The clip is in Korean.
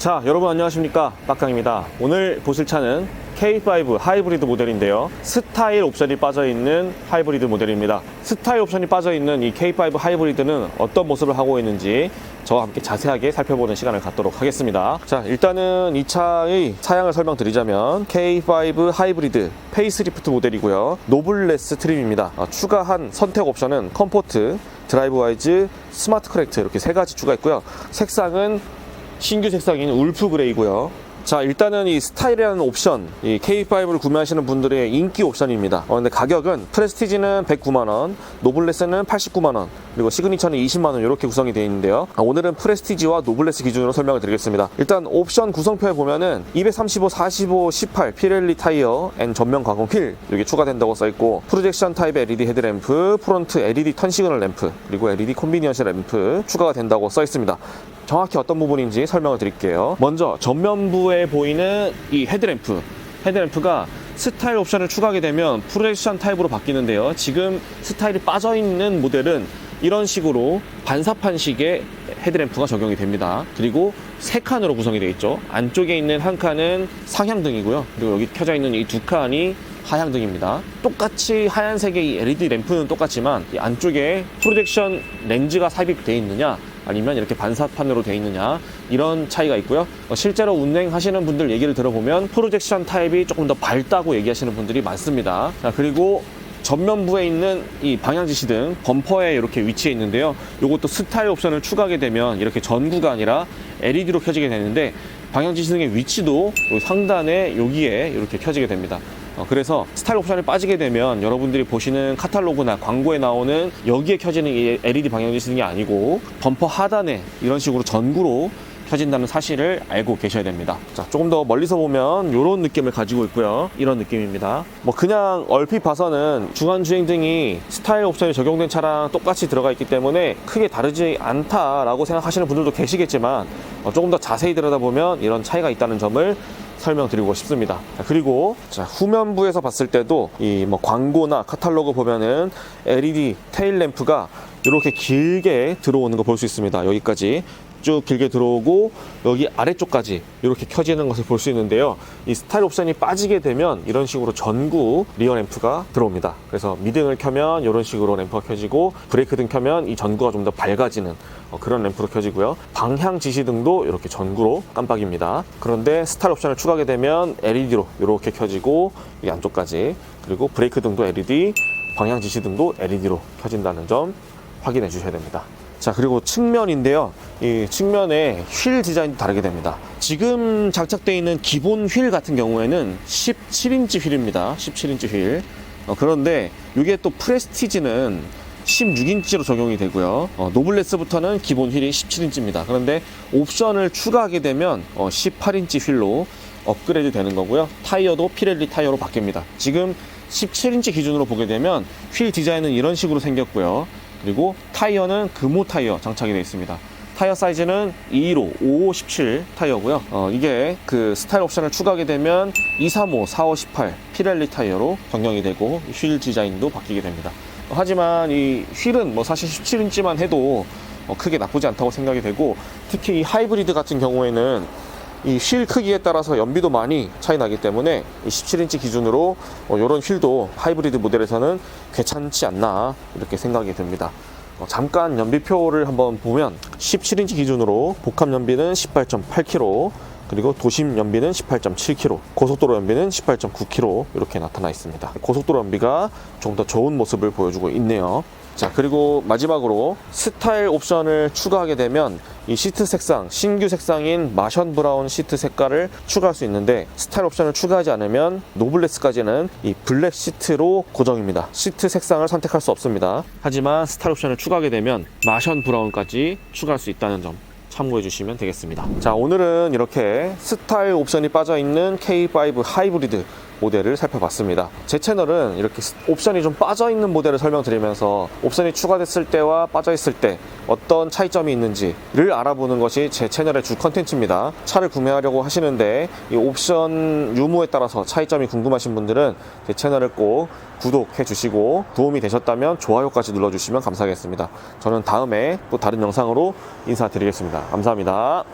자, 여러분 안녕하십니까? 빡강입니다. 오늘 보실 차는 K5 하이브리드 모델인데요. 스타일 옵션이 빠져있는 하이브리드 모델입니다. 스타일 옵션이 빠져있는 이 K5 하이브리드는 어떤 모습을 하고 있는지 저와 함께 자세하게 살펴보는 시간을 갖도록 하겠습니다. 자, 일단은 이 차의 차량을 설명드리자면 K5 하이브리드 페이스리프트 모델이고요. 노블레스 트림입니다. 아, 추가한 선택 옵션은 컴포트, 드라이브 와이즈, 스마트 커렉트 이렇게 세 가지 추가했고요. 색상은 신규 색상인 울프 그레이고요. 자 일단은 이 스타일이라는 옵션 이 K5를 구매하시는 분들의 인기 옵션입니다. 어, 근데 가격은 프레스티지는 109만원 노블레스는 89만원 그리고 시그니처는 20만원 이렇게 구성이 되어 있는데요. 아, 오늘은 프레스티지와 노블레스 기준으로 설명을 드리겠습니다. 일단 옵션 구성표에 보면은 235, 45, 18 피렐리 타이어 앤 전면 가공 휠 이게 추가된다고 써있고 프로젝션 타입의 LED 헤드램프 프론트 LED 턴 시그널 램프 그리고 LED 컨비니언시 램프 추가가 된다고 써있습니다 정확히 어떤 부분인지 설명을 드릴게요. 먼저 전면부에 보이는 이 헤드램프. 헤드램프가 스타일 옵션을 추가하게 되면 프로젝션 타입으로 바뀌는데요. 지금 스타일이 빠져 있는 모델은 이런 식으로 반사판식의 헤드램프가 적용이 됩니다. 그리고 세 칸으로 구성이 되어 있죠. 안쪽에 있는 한 칸은 상향등이고요. 그리고 여기 켜져 있는 이 두 칸이 하향등입니다. 똑같이 하얀색의 이 LED 램프는 똑같지만 이 안쪽에 프로젝션 렌즈가 삽입되어 있느냐 아니면 이렇게 반사판으로 되어 있느냐 이런 차이가 있고요. 어, 실제로 운행하시는 분들 얘기를 들어보면 프로젝션 타입이 조금 더 밝다고 얘기하시는 분들이 많습니다. 자, 그리고 전면부에 있는 이 방향 지시 등 범퍼에 이렇게 위치해 있는데요. 이것도 스타일 옵션을 추가하게 되면 이렇게 전구가 아니라 LED로 켜지게 되는데 방향 지시등의 위치도 요 상단에 여기에 이렇게 켜지게 됩니다. 어, 그래서 스타일 옵션을 빠지게 되면 여러분들이 보시는 카탈로그나 광고에 나오는 여기에 켜지는 이 LED 방향 지시등이 아니고 범퍼 하단에 이런 식으로 전구로 켜진다는 사실을 알고 계셔야 됩니다. 자, 조금 더 멀리서 보면 이런 느낌을 가지고 있고요. 이런 느낌입니다. 뭐 그냥 얼핏 봐서는 중간 주행 등이 스타일 옵션이 적용된 차랑 똑같이 들어가 있기 때문에 크게 다르지 않다라고 생각하시는 분들도 계시겠지만 어, 조금 더 자세히 들여다보면 이런 차이가 있다는 점을 설명드리고 싶습니다. 자, 그리고 자, 후면부에서 봤을 때도 이 뭐 광고나 카탈로그 보면은 LED 테일 램프가 이렇게 길게 들어오는 거 볼 수 있습니다. 여기까지 쭉 길게 들어오고 여기 아래쪽까지 이렇게 켜지는 것을 볼 수 있는데요. 이 스타일 옵션이 빠지게 되면 이런 식으로 전구 리어 램프가 들어옵니다. 그래서 미등을 켜면 이런 식으로 램프가 켜지고 브레이크 등 켜면 이 전구가 좀 더 밝아지는 어, 그런 램프로 켜지고요. 방향 지시등도 이렇게 전구로 깜빡입니다. 그런데 스타일 옵션을 추가하게 되면 LED로 이렇게 켜지고 이 안쪽까지 그리고 브레이크 등도 LED, 방향 지시등도 LED로 켜진다는 점 확인해 주셔야 됩니다. 자 그리고 측면인데요. 이 측면의 휠 디자인도 다르게 됩니다. 지금 장착되어 있는 기본 휠 같은 경우에는 17인치 휠입니다. 17인치 휠. 어, 그런데 이게 또 프레스티지는 16인치로 적용이 되고요. 어, 노블레스부터는 기본 휠이 17인치입니다. 그런데 옵션을 추가하게 되면 어, 18인치 휠로 업그레이드 되는 거고요. 타이어도 피렐리 타이어로 바뀝니다. 지금 17인치 기준으로 보게 되면 휠 디자인은 이런 식으로 생겼고요 그리고 타이어는 금호 타이어 장착이 되어 있습니다. 타이어 사이즈는 215, 55, 17 타이어고요. 어, 이게 그 스타일 옵션을 추가하게 되면 235, 45, 18 피렐리 타이어로 변경이 되고 휠 디자인도 바뀌게 됩니다. 어, 하지만 이 휠은 뭐 사실 17인치만 해도 어, 크게 나쁘지 않다고 생각이 되고 특히 이 하이브리드 같은 경우에는 이 휠 크기에 따라서 연비도 많이 차이 나기 때문에 이 17인치 기준으로 어, 이런 휠도 하이브리드 모델에서는 괜찮지 않나 이렇게 생각이 듭니다. 어, 잠깐 연비표를 한번 보면 17인치 기준으로 복합 연비는 18.8km 그리고 도심 연비는 18.7km, 고속도로 연비는 18.9km 이렇게 나타나 있습니다. 고속도로 연비가 좀 더 좋은 모습을 보여주고 있네요. 자, 그리고 마지막으로 스타일 옵션을 추가하게 되면 이 시트 색상, 신규 색상인 마션 브라운 시트 색깔을 추가할 수 있는데 스타일 옵션을 추가하지 않으면 노블레스까지는 이 블랙 시트로 고정입니다. 시트 색상을 선택할 수 없습니다. 하지만 스타일 옵션을 추가하게 되면 마션 브라운까지 추가할 수 있다는 점 참고해 주시면 되겠습니다. 자, 오늘은 이렇게 스타일 옵션이 빠져 있는 K5 하이브리드 모델을 살펴봤습니다. 제 채널은 이렇게 옵션이 좀 빠져 있는 모델을 설명드리면서 옵션이 추가됐을 때와 빠져 있을 때 어떤 차이점이 있는지를 알아보는 것이 제 채널의 주 컨텐츠입니다. 차를 구매하려고 하시는데 이 옵션 유무에 따라서 차이점이 궁금하신 분들은 제 채널을 꼭 구독해 주시고 도움이 되셨다면 좋아요까지 눌러주시면 감사하겠습니다. 저는 다음에 또 다른 영상으로 인사드리겠습니다. 감사합니다.